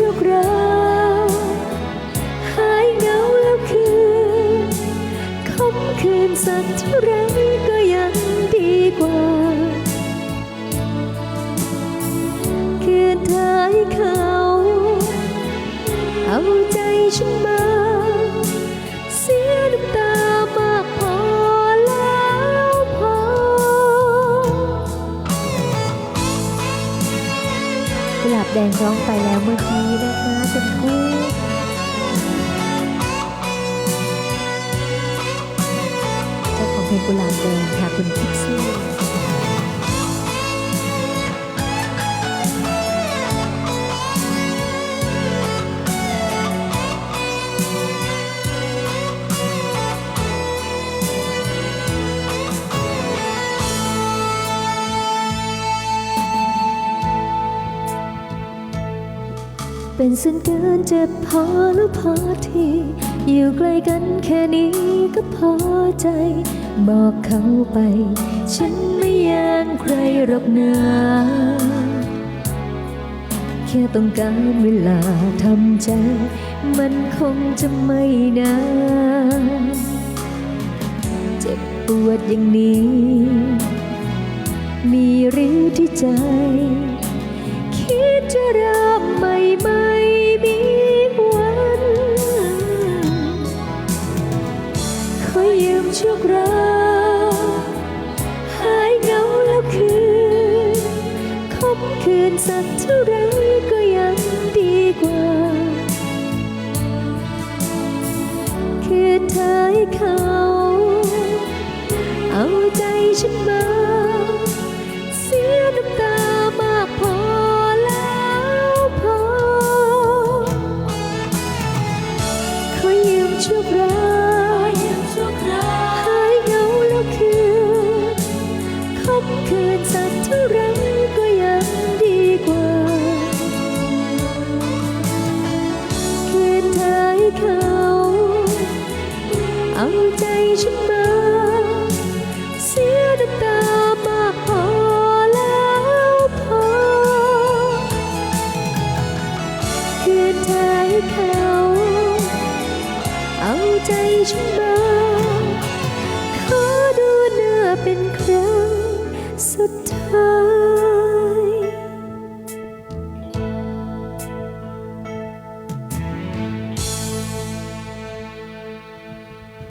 ชั่วคราวหายเหงาแล้วคืนคำคืนสักเท่าไรก็ยังดีกว่า คืนท้ายเขา เอาใจฉันมา ดงร้องไปแล้วเมื่อกี้นะคะคุณครูเจ้าของเพลงกุหลาบแดงค่ะคุณพิกซี่ เป็นสิ่งเกินเจ็บพอหรือพอที อยู่ใกล้กันแค่นี้ก็พอใจ บอกเขาไป ฉันไม่แย่งใครหรอกนะแค่ต้องการเวลาทำใจ มันคงจะไม่นานเจ็บปวดอย่างนี้ มีหรือที่ใจ ขอยืมชั่วคราวหายเหงาแล้วคืนคบคืนสักเท่าไรก็ยังดีกว่า คือเธอให้เขา เอาใจฉันมาเสียน้ำตามากพอแล้วพอขอยืมชั่วคราว เอาใจฉันมาเสียน้ำตามากพอแล้วพอคืนเธอให้เขา เอาใจฉันมาขอดูหน้าเป็นครั้งสุดท้าย